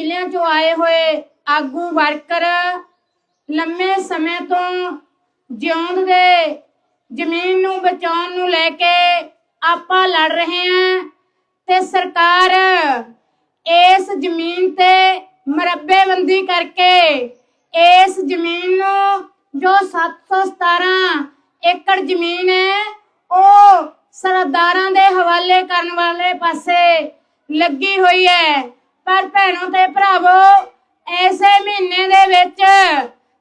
ਜ਼ਿਲ੍ਹਿਆਂ 'ਚੋਂ ਆਏ ਹੋਏ ਆਗੂ ਵਰਕਰ ਲੰਮੇ ਸਮੇਂ ਤੋਂ ਜਿਉਂਦ ਦੇ ਜ਼ਮੀਨ ਨੂੰ ਬਚਾਉਣ ਨੂੰ ਲੈ ਕੇ ਆਪਾਂ ਲੜ ਰਹੇ ਹਾਂ ਤੇ ਸਰਕਾਰ ਇਸ ਜ਼ਮੀਨ ਤੇ ਮਰੱਬੇਬੰਦੀ ਕਰਕੇ ਇਸ ਜ਼ਮੀਨ ਨੂੰ ਜੋ 717 ਏਕੜ ਜ਼ਮੀਨ ਹੈ, ਉਹ ਸਰਦਾਰਾਂ ਦੇ ਹਵਾਲੇ ਕਰਨ ਵਾਲੇ ਪਾਸੇ ਲੱਗੀ ਹੋਈ ਹੈ। ਪਰ ਭੈਣੋ ਤੇ ਭਰਾਵੋ, ਐਸੇ ਮਹੀਨੇ ਦੇ ਵਿੱਚ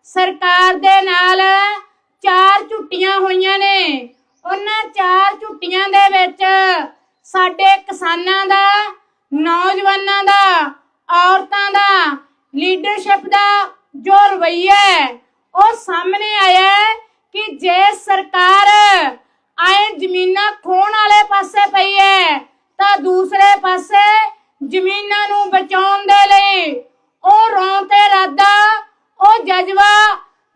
ਸਰਕਾਰ ਦੇ ਨਾਲ ਚਾਰ ਝੁੱਟੀਆਂ ਹੋਈਆਂ ਨੇ। ਉਹਨਾਂ ਚਾਰ ਝੁੱਟੀਆਂ ਦੇ ਵਿੱਚ ਸਾਡੇ ਕਿਸਾਨਾਂ ਦਾ, ਨੌਜਵਾਨਾਂ ਦਾ, ਔਰਤਾਂ ਦਾ ਲੀਡਰਸ਼ਿਪ ਦਾ ਜੋ ਰਵੱਈਆ ਉਹ ਸਾਹਮਣੇ ਆਇਆ ਹੈ ਕਿ ਜੇ ਸਰਕਾਰ ਆਏ ਜ਼ਮੀਨਾਂ ਖੋਣ ਵਾਲੇ ਪਾਸੇ ਪਈ ਹੈ ਤਾਂ ਦੂਸਰੇ ਪਾਸੇ ਜ਼ਮੀਨਾਂ ਨੂੰ ਬਚਾਉਣ ਦੇ ਲਈ ਉਹ ਰੌਂ ਤੇ ਰਾਦਾ ਉਹ ਜਜ਼ਬਾ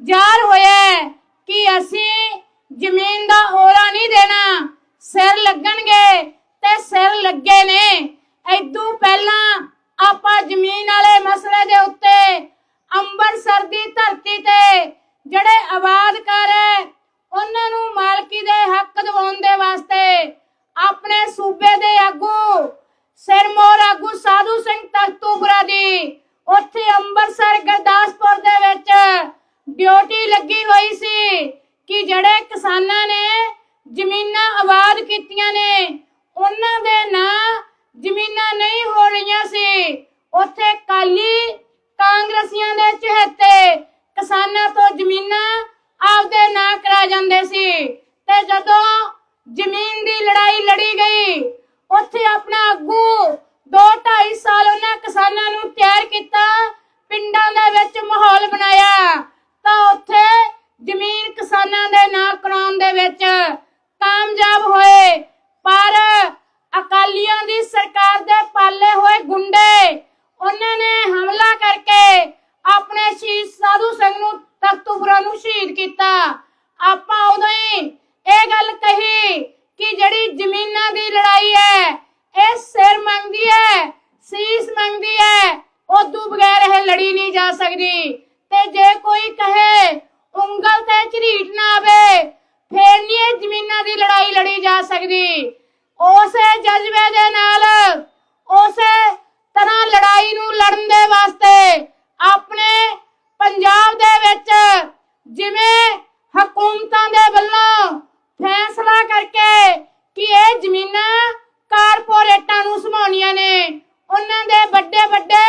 ਜ਼ਾਹਰ ਹੋਇਆ ਹੈ ਕਿ ਅਸੀਂ ਜ਼ਮੀਨ ਦਾ ਔਰਾ ਨਹੀਂ ਦੇਣਾ ਸਿਰ ਲੱਗਣਗੇ ਤੇ ਸਿਰ ਲੱਗੇ ਨੇ ਐਦੂ ਪਹਿਲਾਂ ਆਪਾਂ ਜ਼ਮੀਨ ਵਾਲੇ ਮਸਲੇ ਦੇ ਉੱਤੇ ਅੰਮ੍ਰਿਤਸਰ ਦੀ ਧਰਤੀ ਤੇ ਜਿਹੜੇ ਆਬਾਦਕਾਰ ਹੈ ਉਹਨਾਂ ਨੂੰ ਮਾਲਕੀ ਦੇ ਹੱਕ ਦਿਵਾਉਣ ਦੇ ਵਾਸਤੇ ਆਪਣੇ ਸੂਬੇ ਦੇ ਆਗੂ ਸਿਰਮੌਰ ਆਗੂ ਸਾਧੂ ਸਿੰਘ ਤਰਤੂਪੁਰਾ ਦੀ ਉੱਥੇ ਅੰਮ੍ਰਿਤਸਰ ਗੁਰਦਾਸਪੁਰ ਦੇ ਵਿੱਚ ਡਿਊਟੀ ਲੱਗੀ ਹੋਈ ਸੀ ਕਿ ਜਿਹੜੇ ਕਿਸਾਨਾਂ ਨੇ ਜ਼ਮੀਨਾਂ ਆਬਾਦ ਕੀਤੀਆਂ ਨੇ, ਉਹਨਾਂ ਦੇ ਨਾਂ ਜ਼ਮੀਨਾਂ ਨਹੀਂ ਹੋ ਰਹੀਆਂ ਸੀ। ਉੱਥੇ ਕਾਲੀ ਕਾਂਗਰਸੀਆਂ ਦੇ ਚਹੇਤੇ ਕਿਸਾਨਾਂ ਤੋਂ ਜ਼ਮੀਨਾਂ ਆਪਦੇ ਨਾਂ ਕਰਾ ਜਾਂਦੇ ਸੀ ਤੇ ਜਦੋਂ ਜ਼ਮੀਨ ਦੀ ਲੜਾਈ ਲੜੀ ਗਈ, ਉੱਥੇ ਆਪਣਾ ਆਗੂ 2.5 ਸਾਲ ਉਹਨਾਂ ਕਿਸਾਨਾਂ ਨੂੰ ਤਿਆਰ ਕੀਤਾ ਪਿੰਡਾਂ ਦੇ ਵਿੱਚ ਮਾਹੌਲ ਬਣਾਇਆ, ਤਾਂ ਉੱਥੇ ਜ਼ਮੀਨ ਕਿਸਾਨਾਂ ਦੇ ਨਾਂ ਕਰਾਉਣ ਦੇ ਵਿੱਚ ਕਾਮਯਾਬ ਹੋਏ। ਪਰ ਅਕਾਲੀਆਂ ਦੀ ਸਰਕਾਰ ਦੇ ਪਾਲੇ ਹੋਏ ਗੁੰਡੇ, ਉਹਨਾਂ ਨੇ ਹਮਲਾ ਕਰਕੇ ਆਪਣੇ ਸ਼ਹੀਦ ਸਾਧੂ ਸਿੰਘ ਨੂੰ ਤਖਤੂਪੁਰਾ ਨੂੰ ਸ਼ਹੀਦ ਕੀਤਾ। ਆਪਾਂ ਉਦੋਂ ਹੀ ਇਹ ਗੱਲ ਕਹੀ ਕਿ ਜਿਹੜੀ ਜ਼ਮੀਨਾਂ ਦੀ ਲੜਾਈ ਹੈ, ਇਹ ਸਿਰ ਮੰਗਦੀ ਹੈ, ਸੀਸ ਮੰਗਦੀ ਹੈ ਉਦੋਂ ਬਗੈਰ ਇਹ ਲੜੀ ਨਹੀਂ ਜਾ ਸਕਦੀ। ਤੇ ਜੇ ਕੋਈ ਕਹੇ, ਉਂਗਲ ਤੇ ਝਰੀਟ ਨਾ ਆਵੇ, ਫੇਰ ਨਹੀਂ ਇਹ ਜ਼ਮੀਨਾਂ ਦੀ ਲੜਾਈ ਲੜੀ ਜਾ ਸਕਦੀ। ਉਸੇ ਜਜ਼ਬੇ ਦੇ ਨਾਲ, ਉਸੇ ਤਰ੍ਹਾਂ ਲੜਾਈ ਨੂੰ ਲੜਨ ਦੇ ਵਾਸਤੇ ਆਪਣੇ ਪੰਜਾਬ ਦੇ ਵਿੱਚ ਜਿਵੇਂ ਹਕੂਮਤਾਂ ਦੇ ਵੱਲੋਂ ਫੈਸਲਾ ਕਰਕੇ ਕਿ ਇਹ ਜ਼ਮੀਨਾਂ ਕਾਰਪੋਰੇਟਾਂ ਨੂੰ ਸਮਾਉਣੀਆਂ ਨੇ ਉਹਨਾਂ ਦੇ ਵੱਡੇ ਵੱਡੇ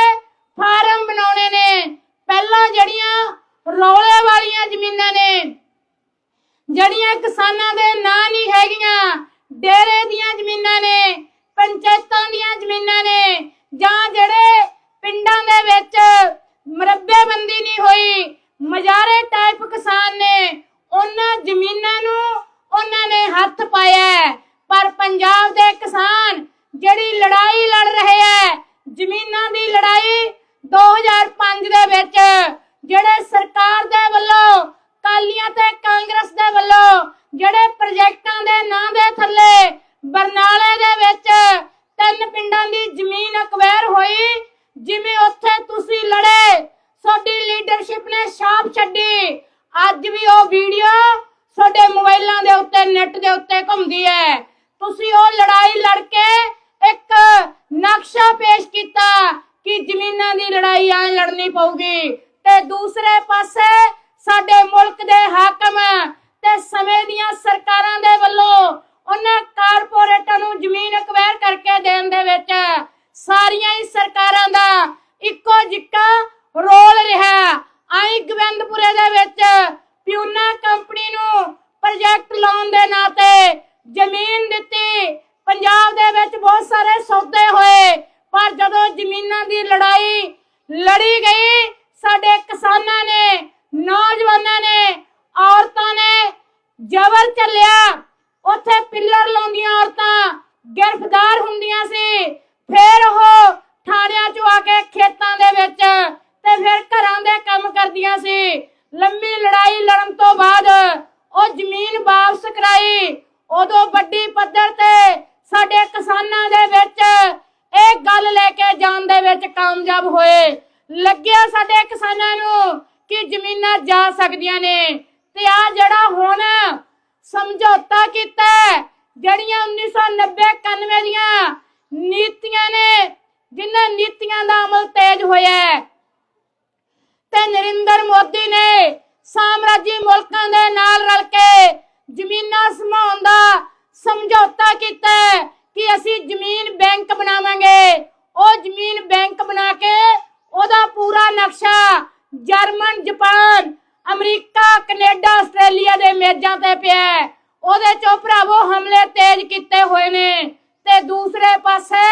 ਫਾਰਮ ਬਣਾਉਣੇ ਨੇ ਪਹਿਲਾਂ ਜਿਹੜੀਆਂ ਰੌਲੇ ਵਾਲੀਆਂ ਜ਼ਮੀਨਾਂ ਨੇ ਜਿਹੜੀਆਂ ਕਿਸਾਨਾਂ ਦੇ ਨਾਂ ਨਹੀਂ ਹੈਗੀਆਂ ਡੇਰੇ ਦੀਆਂ ਜ਼ਮੀਨਾਂ ਨੇ ਪੰਚਾਇਤਾਂ ਦੀਆਂ ਜ਼ਮੀਨਾਂ ਨੇ ਜਾਂ ਜਿਹੜੇ ਪਿੰਡਾਂ ਦੇ ਵਿੱਚ ਮਰੱਬੇਬੰਦੀ ਨਹੀਂ ਹੋਈ। ਮਜਾਰੇ ਟਾਈਪ ਕਿਸਾਨ ਨੇ ਉਹਨਾਂ ਜ਼ਮੀਨਾਂ ਨੂੰ ਉਹਨਾਂ ਨੇ ਹੱਥ ਪਾਇਆ ਪਰ ਪੰਜਾਬ ਦੇ ਕਿਸਾਨ ਜਿਹੜੀ ਲੜਾਈ ਲੜ ਰਹੇ ਹੈ, ਜ਼ਮੀਨਾਂ ਦੀ ਲੜਾਈ 2005 ਦੇ ਵਿੱਚ, ਜਿਹੜੇ ਸਰਕਾਰ ਦੇ ਵੱਲੋਂ ਕਾਲੀਆਂ ਤੇ ਕਾਂਗਰਸ ਦੇ ਵੱਲੋਂ, ਜਿਹੜੇ ਪ੍ਰੋਜੈਕਟਾਂ ਦੇ ਨਾਂ ਦੇ ਥੱਲੇ, ਬਰਨਾਲੇ ਦੇ ਵਿੱਚ ਤਿੰਨ ਪਿੰਡਾਂ ਦੀ ਜ਼ਮੀਨ ਅਕਵਾਇਰ ਹੋਈ, ਜਿਵੇਂ ਉੱਥੇ ਤੁਸੀਂ ਲੜੇ ਤੁਹਾਡੀ ਲੀਡਰਸ਼ਿਪ ਨੇ ਛਾਪ ਛੱਡੀ। ਅੱਜ ਵੀ ਉਹ ਵੀਡੀਓ ਤੁਹਾਡੇ ਮੋਬਾਈਲਾਂ ਦੇ ਉੱਤੇ, ਨੈਟ ਦੇ ਉੱਤੇ ਘੁੰਮਦੀ ਹੈ। ਤੁਸੀਂ ਉਹ ਲੜਾਈ ਲੜ ਕੇ ਇੱਕ ਨਕਸ਼ਾ ਪੇਸ਼ ਕੀਤਾ ਕਿ ਜ਼ਮੀਨਾਂ ਦੀ ਲੜਾਈ ਆਂ ਲੜਨੀ ਪਊਗੀ। ਤੇ ਦੂਸਰੇ ਪਾਸੇ ਸਾਡੇ ਮੁਲਕ ਦੇ ਹਾਕਮ ਤੇ ਸਮੇਂ ਦੀਆਂ ਸਰਕਾਰਾਂ ਦੇ ਵੱਲੋਂ ਉਹਨਾਂ ਕਾਰਪੋਰੇਟਾਂ ਨੂੰ ਜ਼ਮੀਨ ਅਕਵਾਇਰ ਕਰਕੇ ਦੇਣ ਦੇ ਵਿੱਚ ਸਾਰੀਆਂ ਹੀ ਸਰਕਾਰਾਂ ਦਾ ਇੱਕੋ ਜਿੱਕਾ ਰੋਲ ਰਿਹਾ ਆਈ ਗਵੰਦਪੁਰੇ ਦੇ ਵਿੱਚ ਪਿਊਨਾ ਕੰਪਨੀ ਨੂੰ ਪ੍ਰੋਜੈਕਟ ਦੇ ਨਾਂ ਤੇ ਜ਼ਮੀਨ ਦਿੱਤੀ। ਪੰਜਾਬ ਦੇ ਵਿੱਚ ਬਹੁਤ ਸਾਰੇ ਸੌਦੇ ਹੋਏ, ਪਰ ਜਦੋਂ ਜ਼ਮੀਨਾਂ ਦੀ ਲੜਾਈ ਲੜੀ ਗਈ, ਸਾਡੇ ਕਿਸਾਨਾਂ ਨੇ, ਨੌਜਵਾਨਾਂ ਨੇ, ਔਰਤਾਂ ਨੇ ਜ਼ਬਰ ਚੱਲਿਆ। ਉੱਥੇ ਪਿੱਲਰ ਲਾਉਂਦੀਆਂ ਔਰਤਾਂ ਗ੍ਰਿਫਤਾਰ ਹੁੰਦੀਆਂ ਸੀ। ਫਿਰ ਉਹ ਥਾਣਿਆਂ 'ਚ ਆ ਕੇ ਖੇਤਾਂ ਦੇ ਵਿੱਚ ਤੇ ਫਿਰ ਘਰਾਂ ਦੇ ਕੰਮ ਕਰਦੀਆਂ ਸੀ। ਲੰਮੀ ਲੜਾਈ ਲੜਨ ਤੋਂ ਬਾਅਦ ਉਹ ਜ਼ਮੀਨ ਵਾਪਸ ਕਰਾਈ। ਉਦੋਂ ਵੱਡੀ ਪੱਧਰ ਤੇ ਸਾਡੇ ਕਿਸਾਨਾਂ ਦੇ ਵਿੱਚ ਇਹ ਗੱਲ ਲੈ ਕੇ ਜਾਣ ਦੇ ਵਿੱਚ ਕਾਮਯਾਬ ਹੋਏ। ਲੱਗਿਆ ਸਾਡੇ ਕਿਸਾਨਾਂ ਨੂੰ ਕਿ ਜ਼ਮੀਨਾਂ ਜਾ ਸਕਦੀਆਂ ਨੇ। ਤੇ ਆ ਜਿਹੜਾ ਹੁਣ ਸਮਝੌਤਾ ਕੀਤਾ ਜਿਹੜੀਆਂ 1990 91 ਦੀਆਂ ਨੀਤੀਆਂ ਨੇ, ਜਿਨ੍ਹਾਂ ਨੀਤੀਆਂ ਦਾ ਅਮਲ ਤੇਜ਼ ਹੋਇਆ ਤੇ ਨਰਿੰਦਰ ਮੋਦੀ ਨੇ ਸਾਮਰਾਜੀ ਮੁਲਕਾਂ ਦੇ ਨਾਲ ਰਲ ਕੇ ਜ਼ਮੀਨਾਂ ਸਮਾਉਣ ਦਾ ਸਮਝੌਤਾ ਕੀਤਾ ਕਿ ਅਸੀਂ ਜ਼ਮੀਨ ਬੈਂਕ ਬਣਾਵਾਂਗੇ। ਉਹ ਜ਼ਮੀਨ ਬੈਂਕ ਬਣਾ ਕੇ ਉਹਦਾ ਪੂਰਾ ਨਕਸ਼ਾ ਜਰਮਨ, ਜਾਪਾਨ, ਅਮਰੀਕਾ, ਕੈਨੇਡਾ, ਆਸਟ੍ਰੇਲੀਆ ਦੇ ਮੇਜ਼ਾਂ ਤੇ ਪਿਆ ਹੈ। ਉਹਦੇ ਚੋਂ ਭਰਾਵੋ ਹਮਲੇ ਤੇਜ਼ ਕੀਤੇ ਹੋਏ ਨੇ। ਤੇ ਦੂਸਰੇ ਪਾਸੇ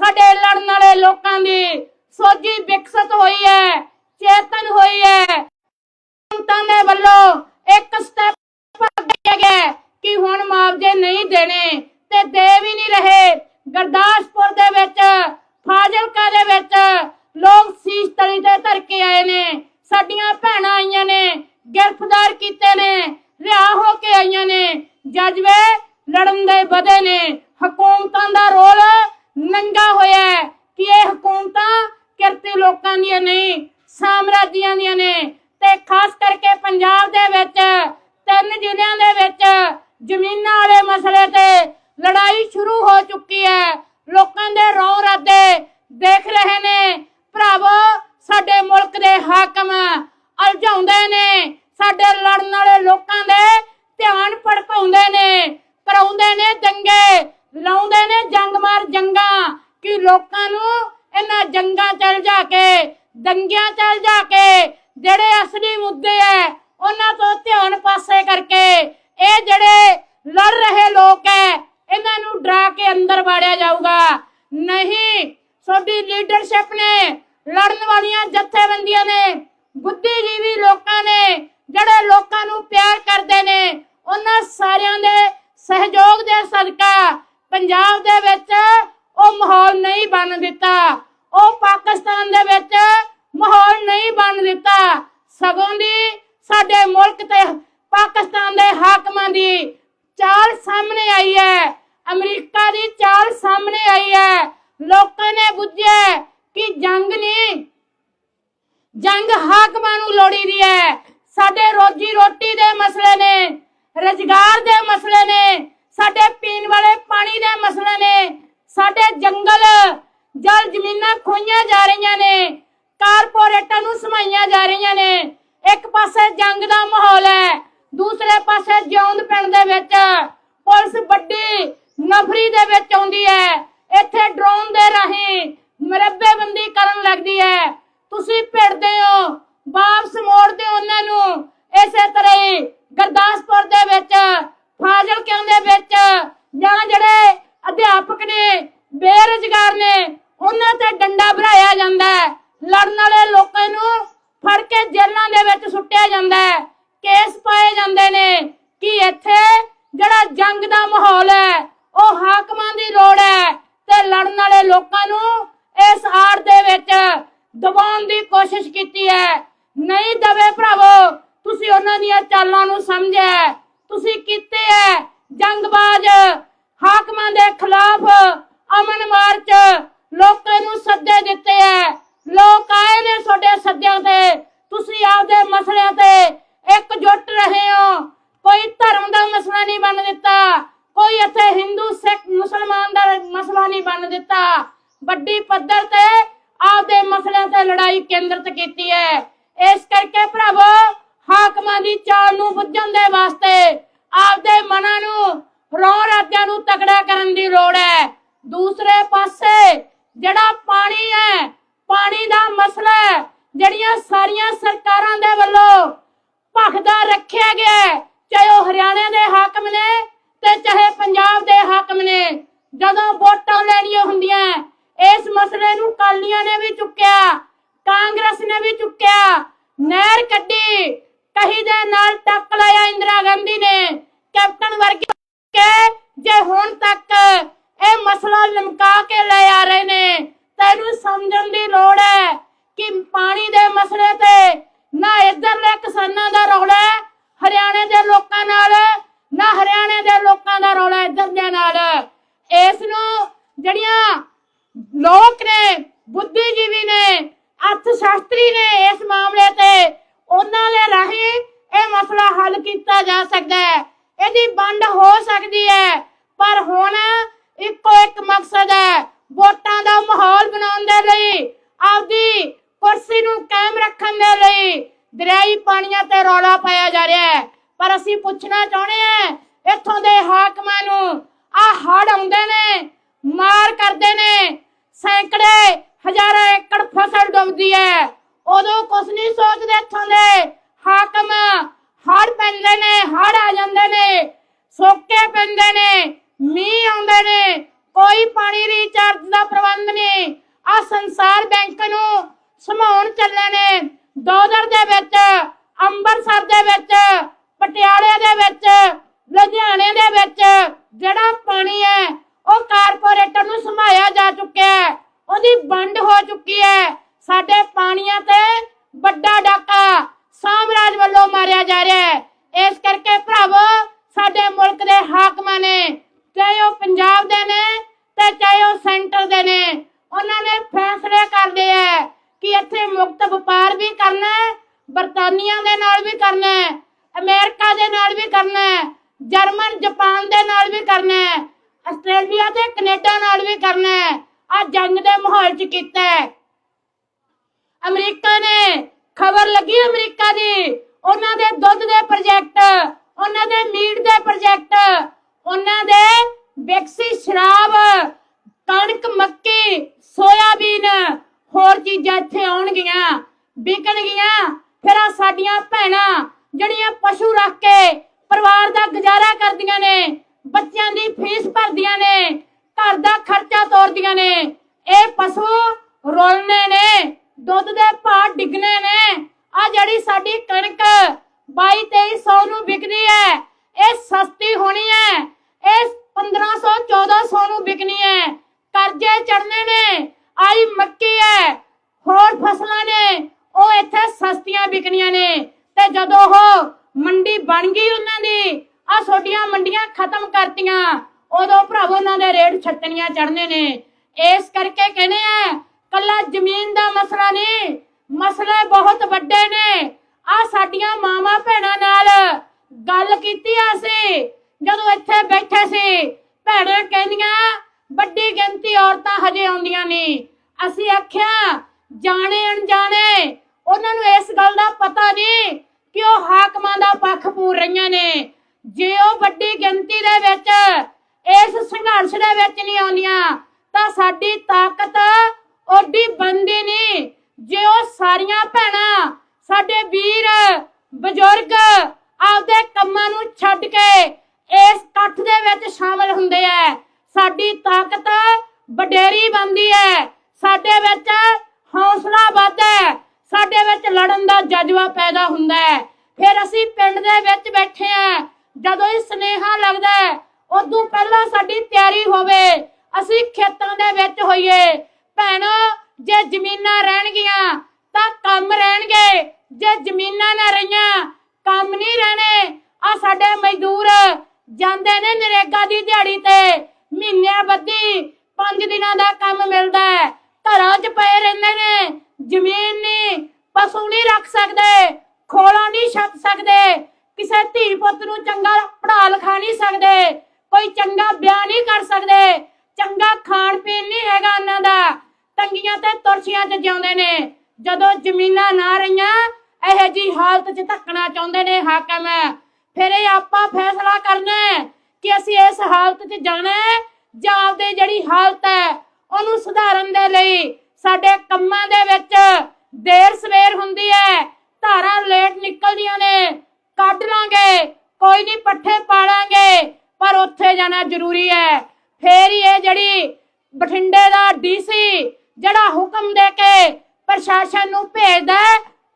ਸਾਡੇ ਲੜਨ ਵਾਲੇ ਲੋਕਾਂ ਦੀ ਸੋਝੀ ਵਿਕਸਿਤ ਹੋਈ ਹੈ, ਚੇਤਨ ਹੋਈ ਹੈ। ਸੰਤਾਂ ਦੇ ਵੱਲੋਂ ਇੱਕ ਸਟੈਪ ਅੱਗੇ ਗਿਆ ਕਿ ਹੁਣ ਮੁਆਵਜ਼ੇ ਨਹੀਂ ਦੇਣੇ ਤੇ ਦੇ ਵੀ ਨਹੀਂ ਰਹੇ। ਗੁਰਦਾਸਪੁਰ ਦੇ ਵਿੱਚ, ਫਾਜ਼ਿਲਕਾ ਦੇ ਵਿੱਚ ਲੋਕ ਸੀਸ ਤਲੀ ਤੇ ਧਰ ਕੇ ਆਏ ਨੇ। ਸਾਡੀਆਂ ਭੈਣਾਂ ਆਈਆਂ ਨੇ, ਗ੍ਰਿਫਤਾਰ ਕੀਤੇ ਨੇ ਰਿਹਾ ਹੋ ਕੇ ਆਈਆਂ ਨੇ। ਜਜ਼ਬੇ ਲੜਨ ਦੇ ਵਧੇ ਨੇ, ਹਕੂਮਤਾਂ ਦਾ ਰੋਲ ਨੰਗਾ ਹੋਇਆ ਹੈ ਕਿ ਇਹ ਹਕੂਮਤਾਂ ਕਿਰਤੀ ਲੋਕਾਂ ਦੀਆਂ ਨਹੀਂ ਸਾਮਰਾਜੀਆਂ ਦੀਆਂ ਨੇ ਤੇ ਖਾਸ ਕਰਕੇ ਪੰਜਾਬ ਦੇ ਵਿੱਚ ਤਿੰਨ ਜ਼ਿਲ੍ਹਿਆਂ ਦੇ ਵਿੱਚ ਜ਼ਮੀਨਾਂ ਵਾਲੇ ਮਸਲੇ ਤੇ ਲੜਾਈ ਸ਼ੁਰੂ ਹੋ ਚੁੱਕੀ ਹੈ ਲੋਕਾਂ ਦੇ ਰੌ ਰਾਦੇ ਦੇਖ ਰਹੇ ਨੇ ਭਰਾਵੋ ਸਾਡੇ ਮੁਲਕ ਦੇ ਹਾਕਮ ਅਲਝਾਉਂਦੇ ਨੇ, ਸਾਡੇ ਲੜਨ ਵਾਲੇ ਲੋਕਾਂ ਦੇ ਧਿਆਨ ਭੜਕਾਉਂਦੇ ਨੇ, ਕਰਾਉਂਦੇ ਨੇ ਦੰਗੇ, ਲਾਉਂਦੇ ਨੇ ਜੰਗ ਮਾਰ ਜੰਗਾਂ, ਕਿ ਲੋਕਾਂ ਨੂੰ ਇਹਨਾਂ ਜੰਗਾਂ ਚੱਲ ਜਾ ਕੇ, ਦੰਗਿਆਂ ਚੱਲ ਜਾ ਕੇ, ਜਿਹੜੇ ਅਸਲੀ ਮੁੱਦੇ ਐ, ਉਹਨਾਂ ਤੋਂ ਧਿਆਨ ਪਾਸੇ ਕਰਕੇ ਇਹ ਜਿਹੜੇ ਲੜ ਰਹੇ ਲੋਕ ਐ, ਇਹਨਾਂ ਨੂੰ ਡਰਾ ਕੇ ਅੰਦਰ ਵਾੜਿਆ ਜਾਊਗਾ। ਨਹੀਂ, ਤੁਹਾਡੀ ਲੀਡਰਸ਼ਿਪ ਨੇ ਲੜਨ ਵਾਲੀਆਂ ਜਥੇਬੰਦੀਆਂ ਨੇ, ਬੁੱਧੀਜੀਵੀ ਲੋਕਾਂ ਨੇ, ਜਿਹੜੇ ਲੋਕਾਂ ਨੂੰ ਪਿਆਰ ਕਰਦੇ ਨੇ, ਉਹਨਾਂ ਸਾਰਿਆਂ ਦੇ ਸਹਿਯੋਗ ਦੇ ਸਦਕਾ ਪੰਜਾਬ ਦੇ ਵਿੱਚ ਉਹ ਮਾਹੌਲ ਨਹੀਂ ਬਣ ਦਿੱਤਾ। ਉਹ ਪਾਕਿਸਤਾਨ ਦੇ ਵਿੱਚ ਮਾਹੌਲ ਨਹੀਂ ਬਣ ਦਿੱਤਾ। ਸਗੋਂ ਦੀ ਸਾਡੇ ਮੁਲਕ ਤੇ, ਪਾਕਿਸਤਾਨ ਦੇ ਹਾਕਮਾਂ ਦੀ ਚਾਲ ਸਾਹਮਣੇ ਆਈ ਹੈ। ਅਮਰੀਕਾ ਦੀ ਚਾਲ ਸਾਹਮਣੇ ਆਈ ਹੈ। ਲੋਕ ਨੇ ਬੁੱਝਿਆ ਕਿ ਜੰਗ ਨਹੀਂ ਜੰਗ ਹਾਕਮਾਂ ਨੂੰ ਲੋੜੀ ਦੀ ਹੈ। ਸਾਡੇ ਰੋਜੀ ਰੋਟੀ ਦੇ ਮਸਲੇ ਨੇ, ਰੁਜ਼ਗਾਰ ਦੇ ਮਸਲੇ ਨੇ, ਸਾਡੇ ਪੀਣ ਵਾਲੇ ਪਾਣੀ ਦੇ ਮਸਲੇ ਨੇ, ਸਾਡੇ ਜੰਗਲ, ਜਲ ਜ਼ਮੀਨਾਂ ਖੋਈਆਂ ਜਾ ਰਹੀਆਂ ਨੇ, ਕਾਰਪੋਰੇਟਾਂ ਨੂੰ ਸਮਾਈਆਂ ਜਾ ਰਹੀਆਂ ਨੇ। ਇੱਕ ਪਾਸੇ ਜੰਗ ਦਾ ਮਾਹੌਲ ਹੈ, ਦੂਸਰੇ ਪਾਸੇ ਜਿਉਂਦ ਪਿੰਡ ਦੇ ਵਿੱਚ ਪੁਲਿਸ ਵੱਡੀ ਨਫਰੀ ਦੇ ਵਿੱਚ ਆਉਂਦੀ ਹੈ। ਇੱਥੇ ਡਰੋਨ ਦੇ ਰਾਹੀਂ ਮਰੱਬੇਬੰਦੀ ਕਰਨ ਲੱਗਦੀ ਹੈ। ਤੁਸੀਂ ਭਿੜਦੇ ਹੋ। ਵਾਪਸ ਮੋੜਦੇ ਹੋ ਉਹਨਾਂ ਨੂੰ। ਇਸੇ ਤਰ੍ਹਾਂ ਹੀ ਗੁਰਦਾਸਪੁਰ ਦੇ ਵਿੱਚ, ਫਾਜ਼ਿਲਕਿਆਂ ਦੇ ਵਿੱਚ ਜਾਂ ਜਿਹੜੇ ਅਧਿਆਪਕ ਨੇ, ਬੇਰੁਜ਼ਗਾਰ ਨੇ, ਉਹਨਾਂ ਤੇ ਡੰਡਾ ਭਰਾਇਆ ਜਾਂਦਾ ਹੈ। ਲੜਨ ਵਾਲੇ ਲੋਕਾਂ ਨੂੰ ਫੜ ਕੇ ਜੇਲ੍ਹਾਂ ਦੇ ਵਿੱਚ ਸੁੱਟਿਆ ਜਾਂਦਾ ਹੈ। ਕੇਸ ਪਾਏ ਜਾਂਦੇ ਨੇ ਕਿ ਇੱਥੇ ਜਿਹੜਾ ਜੰਗ ਦਾ ਮਾਹੌਲ ਹੈ, ਉਹ ਹਾਕਮਾਂ ਦੀ ਲੋੜ ਹੈ ਤੇ ਲੜਨ ਵਾਲੇ ਲੋਕਾਂ ਨੂੰ ਇਸ ਆੜ ਦੇ ਵਿੱਚ ਦਬਾਉਣ ਦੀ ਕੋਸ਼ਿਸ਼ ਕੀਤੀ ਹੈ। ਨਹੀਂ ਦਵੇ ਭਰਾਵੋ, ਤੁਸੀਂ ਉਹਨਾਂ ਦੀਆਂ ਚਾਲਾਂ ਨੂੰ ਸਮਝਿਆ ਤੁਸੀਂ ਕੀਤੇ ਹੈ ਜੰਗਬਾਜ਼, ਹਾਕਮਾਂ ਦੇ ਖਿਲਾਫ ਅਮਨ ਮਾਰਚ, ਲੋਕਾਂ ਨੂੰ ਸੱਦੇ ਦਿੱਤੇ ਹੈ। ਲੋਕ ਆਏ ਨੇ ਤੁਹਾਡੇ ਸੱਦਿਆਂ ਤੇ। ਤੁਸੀਂ ਆਪਦੇ ਮਸਲਿਆਂ ਤੇ ਇਕਜੁੱਟ ਰਹੇ ਹੋ। ਕੋਈ ਧਰਮ ਦਾ ਮਸਲਾ ਨਹੀਂ ਬਣ ਦਿੱਤਾ। ਕੋਈ ਇੱਥੇ ਹਿੰਦੂ, ਸਿੱਖ, ਮੁਸਲਮਾਨ ਦਾ ਮਸਲਾ ਨਹੀਂ ਬਣ ਦਿੱਤਾ। ਵੱਡੀ ਪੱਧਰ ਤੇ ਆਪਦੇ ਮਸਲਿਆਂ ਤੇ ਲੜਾਈ ਕੇਂਦਰਿਤ ਕੀਤੀ ਹੈ। ਇਸ ਕਰਕੇ ਭਰਾਵੋ ਹਾਕਮਾਂ ਦੀ ਚਾਲ ਨੂੰ ਬੁੱਝਣ ਦੇ ਵਾਸਤੇ ਆਪਦੇ ਮਨਾਂ ਨੂੰ ਰੋ ਰਾਜਿਆਂ ਨੂੰ ਤਕੜਾ ਕਰਨ ਦੀ ਲੋੜ ਹੈ। ਦੂਸਰੇ ਪਾਸੇ ਜਿਹੜਾ ਪਾਣੀ ਹੈ, ਪਾਣੀ ਦਾ ਮਸਲਾ ਹੈ, ਜਿਹੜੀਆਂ ਸਾਰੀਆਂ ਸਰਕਾਰਾਂ ਦੇ ਵੱਲੋਂ ਭਖਦਾ ਰੱਖਿਆ ਗਿਆ ਚਾਹੇ ਉਹ ਹਰਿਆਣਾ ਦੇ ਹਾਕਮ ਨੇ ਤੇ ਚਾਹੇ ਪੰਜਾਬ ਦੇ ਹਾਕਮ ਨੇ, ਜਦੋਂ ਵੋਟਾਂ ਲੈਣੀਆਂ ਹੁੰਦੀਆਂ, ਇਸ ਮਸਲੇ ਨੂੰ ਕਾਲੀਆਂ ਨੇ ਵੀ ਚੁੱਕਿਆ। ਕਾਂਗਰਸ ਨੇ ਵੀ ਚੁੱਕਿਆ। ਨਹਿਰ ਕੱਢੀ। ਕਹੀ ਦੇ ਨਾਲ ਟੱਕ ਲਾਇਆ ਇੰਦਰਾ ਗਾਂਧੀ ਨੇ। ਕੈਪਟਨ ਵਰਗੇ ਜੇ ਹੁਣ ਤੱਕ ਇਹ ਮਸਲਾ ਲਮਕਾ ਕੇ ਲੈ ਆ ਰਹੇ ਨੇ, ਤੈਨੂੰ ਸਮਝਣ ਦੀ ਲੋੜ ਹੈ ਕਿ ਪਾਣੀ ਦੇ ਮਸਲੇ ਤੇ ਨਾ ਇਧਰਲੇ ਕਿਸਾਨਾਂ ਦਾ ਰੌਲਾ ਹੈ, ਹਰਿਆਣੇ ਦੇ ਲੋਕਾਂ ਨਾਲ, ਨਾ ਹਰਿਆਣੇ ਦੇ ਲੋਕਾਂ ਦਾ ਰੌਲਾ ਇਧਰ ਦੇ ਨਾਲ। ਇਸ ਨੂੰ ਜਿਹੜੀਆਂ ਲੋਕ ਨੇ, ਬੁੱਧੀਜੀਵੀ ਨੇ ਅਰਥ ਸ਼ਾਸਤਰੀ ਨੇ ਇਸ ਮਾਮਲੇ ਤੇ ਉਹਨਾਂ ਦੇ ਰਾਹੀਂ ਇਹ ਮਸਲਾ ਹੱਲ ਕੀਤਾ ਜਾ ਸਕਦਾ ਹੈ। ਇਹਦੀ ਵੰਡ ਹੋ ਸਕਦੀ ਹੈ, ਪਰ ਹੁਣ ਇੱਕੋ ਇੱਕ ਮਕਸਦ ਹੈ ਵੋਟਾਂ ਦਾ ਮਾਹੌਲ ਬਣਾਉਣ ਦੇ ਲਈ, ਆਪਦੀ ਕੁਰਸੀ ਨੂੰ ਕਾਇਮ ਰੱਖਣ ਦੇ ਲਈ। ਦਰਿਆਈ ਪਾਣੀਆਂ ਤੇ ਰੌਲਾ ਪਾਇਆ ਜਾ ਰਿਹਾ ਹੈ। ਪਰ ਅਸੀਂ ਪੁੱਛਣਾ ਚਾਹੁੰਦੇ ਹਾਂ, ਇੱਥੋਂ ਦੇ ਹਾਕਮਾਂ ਨੂੰ ਆ ਹੜ ਆਉਂਦੇ ਨੇ, ਮਾਰ ਕਰਦੇ ਨੇ, ਸੈਂਕੜੇ ਹਜ਼ਾਰਾਂ ਏਕੜ ਫਸਲ ਡੁੱਬਦੀ ਹੈ। ਉਦੋਂ ਕੁਛ ਨਹੀਂ ਸੋਚਦੇ ਇੱਥੋਂ ਦੇ। ਹਾਕਮ ਹੜ ਪੈਂਦੇ ਨੇ ਹੜ ਆ ਜਾਂਦੇ ਨੇ। ਸੋਕੇ ਪੈਂਦੇ ਨੇ, ਮੀਂਹ ਆਉਂਦੇ ਨੇ। ਕੋਈ ਪਾਣੀ ਰੀਚਾਰਜ ਦਾ ਪ੍ਰਬੰਧ ਨਹੀਂ। ਆ ਸੰਸਾਰ ਬੈਂਕ ਨੂੰ ਸਮਾਉਣ ਚੱਲੇ ਨੇ। ਦੋਦਰ ਦੇ ਵਿੱਚ, ਅੰਮ੍ਰਿਤਸਰ ਦੇ ਵਿੱਚ, ਪਟਿਆਲੇ ਦੇ ਵਿੱਚ, ਲੁਧਿਆਣੇ ਦੇ ਵਿੱਚ ਜਿਹੜਾ ਪਾਣੀ ਹੈ, ਉਹ ਕਾਰਪੋਰੇਟਰ ਨੂੰ ਸਮਾਇਆ ਜਾ ਚੁੱਕਿਆ ਹੈ। ਉਹਦੀ ਵੰਡ ਹੋ ਚੁੱਕੀ ਹੈ। ਸਾਡੇ ਪਾਣੀਆਂ ਤੇ ਵੱਡਾ ਡਾਕਾ ਸਾਮਰਾਜ ਵੱਲੋਂ ਮਾਰਿਆ ਜਾ ਰਿਹਾ ਹੈ। ਇਸ ਕਰਕੇ ਭਰਾਵੋ, ਸਾਡੇ ਮੁਲਕ ਦੇ ਹਾਕਮਾਂ ਨੇ, ਚਾਹੇ ਉਹ ਪੰਜਾਬ ਦੇ ਨੇ ਤੇ ਚਾਹੇ ਉਹ ਸੈਂਟਰ ਦੇ ਨੇ, ਉਹਨਾਂ ਨੇ ਫੈਸਲੇ ਕਰ ਲਏ ਹੈ ਕਿ ਇੱਥੇ ਮੁਕਤ ਵਪਾਰ ਵੀ ਕਰਨਾ ਹੈ, ਬਰਤਾਨੀਆ ਦੇ ਨਾਲ ਵੀ ਕਰਨਾ ਹੈ, ਅਮਰੀਕਾ ਦੇ ਨਾਲ ਵੀ ਕਰਨਾ ਜਰਮਨ, ਜਾਪਾਨ ਦੇ ਨਾਲ ਵੀ ਕਰਨਾ ਹੈ, ਆਸਟ੍ਰੇਲੀਆ ਤੇ ਕੈਨੇਡਾ ਨਾਲ ਵੀ ਕਰਨਾ ਆ ਜੰਗ ਦੇ ਮਾਹੌਲ 'ਚ ਕੀਤਾ ਹੈ। ਅਮਰੀਕਾ ਨੇ, ਖਬਰ ਲੱਗੀ ਅਮਰੀਕਾ ਦੀ, ਉਹਨਾਂ ਦੇ ਦੁੱਧ ਦੇ ਪ੍ਰੋਜੈਕਟ, ਉਹਨਾਂ ਦੇ ਮੀਟ ਦੇ ਪ੍ਰੋਜੈਕਟ, ਉਹਨਾਂ ਦੇ ਵਿਕਸੀ ਸ਼ਰਾਬ, ਕਣਕ, ਮੱਕੀ, ਸੋਇਆਬੀਨ, ਹੋਰ ਚੀਜ਼ਾਂ ਇੱਥੇ ਆਉਣਗੀਆਂ ਵਿਕਣਗੀਆਂ ਫਿਰ ਆ ਸਾਡੀਆਂ ਭੈਣਾਂ, ਜਿਹੜੀਆਂ ਪਸ਼ੂ ਰੱਖ ਕੇ ਪਰਿਵਾਰ ਦਾ ਗੁਜ਼ਾਰਾ ਕਰਦੀਆਂ ਨੇ, ਬੱਚਿਆਂ ਦੀ ਫੀਸ ਭਰਦੀਆਂ ਨੇ ਘਰ ਦਾ ਖਰਚਾ ਤੋਰਦੀਆਂ ਨੇ। ਇਹ ਪਸ਼ੂ ਰੋਲਣੇ ਨੇ, ਦੁੱਧ ਦੇ ਭਾਅ ਡਿੱਗਣੇ ਨੇ। ਆ ਜਿਹੜੀ ਸਾਡੀ ਕਣਕ 22 2300 ਨੂੰ ਵਿਕਦੀ ਹੈ, ਇਹ ਸਸਤੀ ਹੋਣੀ ਹੈ। ਇਹ 1500 1400 ਨੂੰ ਵਿਕਣੀ ਹੈ। ਕਰਜ਼ੇ ਚੜਨੇ ਨੇ, ਆਈ ਮੱਕੀ ਹੈ। ਹੋਰ ਫਸਲਾਂ ਨੇ, ਉਹ ਇੱਥੇ ਸਸਤੀਆਂ ਵਿਕਣੀਆਂ ਨੇ। ਤੇ ਜਦੋਂ ਉਹ ਮੰਡੀ ਬਣ ਗਈ ਉਹਨਾਂ ਦੀ ਆ ਛੋਟੀਆਂ ਮੰਡੀਆਂ ਖਤਮ ਕਰਤੀਆਂ। ਉਦੋਂ ਭਰਾਵੋ ਉਹਨਾਂ ਦੇ ਰੇਟ ਛੱਤਣੀਆਂ ਚੜਨੇ ਨੇ। ਇਸ ਕਰਕੇ ਕਹਿੰਦੇ ਆ, ਕੱਲਾ ਜ਼ਮੀਨ ਦਾ ਮਸਲਾ ਨਹੀਂ, ਮਸਲੇ ਬਹੁਤ ਵੱਡੇ ਨੇ। ਆ ਸਾਡੀਆਂ ਮਾਵਾਂ ਭੈਣਾਂ ਨਾਲ ਗੱਲ ਕੀਤੀ ਆ ਜਦੋਂ ਇੱਥੇ ਬੈਠੇ ਸੀ, ਭੈਣਾਂ ਕਹਿੰਦੀਆਂ, ਵੱਡੀ ਗਿਣਤੀ ਔਰਤਾਂ ਹਜੇ ਆਉਂਦੀਆਂ ਨਹੀਂ। ਅਸੀਂ ਆਖਿਆ, ਜਾਣੇ ਅਣਜਾਣੇ, ਉਹਨਾਂ ਨੂੰ ਇਸ ਗੱਲ ਦਾ ਪਤਾ ਨਹੀਂ ਕਿ ਉਹ ਹਾਕਮਾਂ ਦਾ ਪੱਖ ਪੂਰ ਰਹੀਆਂ ਨੇ। ਜੇ ਉਹ ਵੱਡੀ ਗਿਣਤੀ ਦੇ ਵਿੱਚ ਇਸ ਸੰਘਰਸ਼ ਦੇ ਵਿੱਚ ਨਹੀਂ ਆਉਂਦੀਆਂ, ਤਾਂ ਸਾਡੀ ਤਾਕਤ ਓਡੀ ਬੰਦੀ ਨਹੀਂ। ਜੇ ਉਹ ਸਾਰੀਆਂ ਭੈਣਾਂ, ਸਾਡੇ ਵੀਰ, ਬਜ਼ੁਰਗ ਆਪਦੇ ਕੰਮਾਂ ਨੂੰ ਛੱਡ ਕੇ ਇਸ ਇਕੱਠ ਦੇ ਵਿੱਚ ਸ਼ਾਮਲ ਹੁੰਦੇ ਆ ਸਾਡੀ ਤਾਕਤ ਵਡੇਰੀ ਬਣਦੀ ਹੈ ਸਾਡੇ ਵਿੱਚ ਹੌਸਲਾ ਵੱਧਦਾ ਹੈ ਸਾਡੇ ਵਿੱਚ ਲੜਨ ਦਾ ਜਜ਼ਬਾ ਪੈਦਾ ਹੁੰਦਾ ਹੈ ਫਿਰ ਅਸੀਂ ਪਿੰਡ ਦੇ ਵਿੱਚ ਬੈਠੇ ਆ ਜਦੋਂ ਇਹ ਸਨੇਹਾ ਲੱਗਦਾ ਹੈ ਉਦੋਂ ਪਹਿਲਾਂ ਸਾਡੀ ਤਿਆਰੀ ਹੋਵੇ, ਅਸੀਂ ਖੇਤਾਂ ਦੇ ਵਿੱਚ ਹੋਈਏ। ਭੈਣੋ, ਜੇ ਜ਼ਮੀਨਾਂ ਰਹਿਣਗੀਆਂ, ਤਾਂ ਕੰਮ ਰਹਿਣਗੇ। ਜੇ ਜ਼ਮੀਨਾਂ ਨਾ ਰਹੀਆਂ, ਕੰਮ ਨਹੀਂ ਰਹਿਣੇ। ਆ ਸਾਡੇ ਮਜ਼ਦੂਰ ਜਾਂਦੇ ਨੇ ਨਰੇਗਾ ਦੀ ਦਿਹਾੜੀ ਤੇ। ਮਹੀਨਿਆਂ ਬੱਧੀ ਪੰਜ ਦਿਨਾਂ ਦਾ ਕੰਮ ਮਿਲਦਾ ਹੈ। ਘਰਾਂ 'ਚ ਪਏ ਰਹਿੰਦੇ ਨੇ, ਜ਼ਮੀਨ ਨਹੀਂ, ਪਸ਼ੂ ਨਹੀਂ ਰੱਖ ਸਕਦੇ, ਖੋਲਾਂ ਨਹੀਂ ਛੱਪ ਸਕਦੇ, ਕਿਸੇ ਧੀ ਪੁੱਤ ਨੂੰ ਚੰਗਾ ਪੜਾ ਲਿਖਾ ਨਹੀਂ ਸਕਦੇ। ਕੋਈ ਚੰਗਾ ਵਿਆਹ ਨਹੀਂ ਕਰ ਸਕਦੇ। ਚੰਗਾ ਖਾਣ ਪੀਣ ਨਹੀਂ ਹੈਗਾ ਉਹਨਾਂ ਦਾ। ਤੰਗੀਆਂ ਤੇ ਤੁਰਸ਼ੀਆਂ 'ਚ ਜਿਉਂਦੇ ਨੇ। ਜਦੋਂ ਜ਼ਮੀਨਾਂ ਨਾ ਰਹੀਆਂ, ਇਹੋ ਜੀ ਹਾਲਤ 'ਚ ਧੱਕਣਾ ਚਾਹੁੰਦੇ ਨੇ ਹਾਕਮ। ਫਿਰ ਇਹ ਆਪਾਂ ਫੈਸਲਾ ਕਰਨਾ ਕਿ ਅਸੀਂ ਇਸ ਹਾਲਤ 'ਚ ਜਾਣਾ ਹੈ ਜਾਂ ਆਪਦੀ ਜਿਹੜੀ ਹਾਲਤ ਹੈ ਉਹਨੂੰ ਸੁਧਾਰਨ ਦੇ ਲਈ। ਸਾਡੇ ਕੰਮਾਂ ਦੇ ਵਿੱਚ ਦੇਰ ਸਵੇਰ ਹੁੰਦੀ ਹੈ, ਧਾਰਾਂ ਲੇਟ ਨਿਕਲਦੀਆਂ ਨੇ। ਕੱਢ ਲਾਂਗੇ, ਕੋਈ ਨਹੀਂ ਪੱਠੇ ਪਾਲਾਂਗੇ। ਪਰ ਉੱਥੇ ਜਾਣਾ ਜ਼ਰੂਰੀ ਹੈ। ਫੇਰ ਹੀ ਇਹ ਜਿਹੜੀ ਬਠਿੰਡੇ ਦਾ ਡੀਸੀ ਜਿਹੜਾ ਹੁਕਮ ਦੇ ਕੇ ਪ੍ਰਸ਼ਾਸਨ ਨੂੰ ਭੇਜਦਾ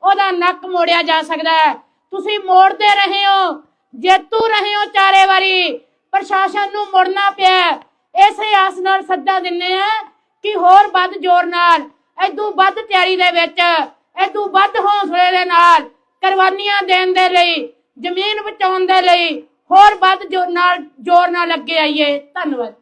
ਉਹਦਾ ਨੱਕ ਮੋੜਿਆ ਜਾ ਸਕਦਾ ਹੈ। ਤੁਸੀਂ ਮੋੜਦੇ ਰਹੇ ਹੋ, ਜੇਤੂ ਰਹੇ ਹੋ ਚਾਰੇ ਵਾਰੀ। ਪ੍ਰਸ਼ਾਸਨ ਨੂੰ ਮੁੜਨਾ ਪਿਆ ਇਸੇ ਆਸ ਨਾਲ ਸੱਦਾ ਦਿੰਨੇ ਆ ਕਿ ਹੋਰ ਵੱਧ ਜ਼ੋਰ ਨਾਲ ਐਦੂ ਵੱਧ ਤਿਆਰੀ ਦੇ ਵਿੱਚ ਐਦੂ ਵੱਧ ਹੌਸਲੇ ਦੇ ਨਾਲ ਕੁਰਬਾਨੀਆਂ ਦੇਣ ਦੇ ਲਈ, ਜ਼ਮੀਨ ਬਚਾਉਣ ਦੇ ਲਈ ਹੋਰ ਵੱਧ ਜੋ ਨਾਲ ਜ਼ੋਰ ਨਾਲ ਅੱਗੇ ਆਈਏ। ਧੰਨਵਾਦ।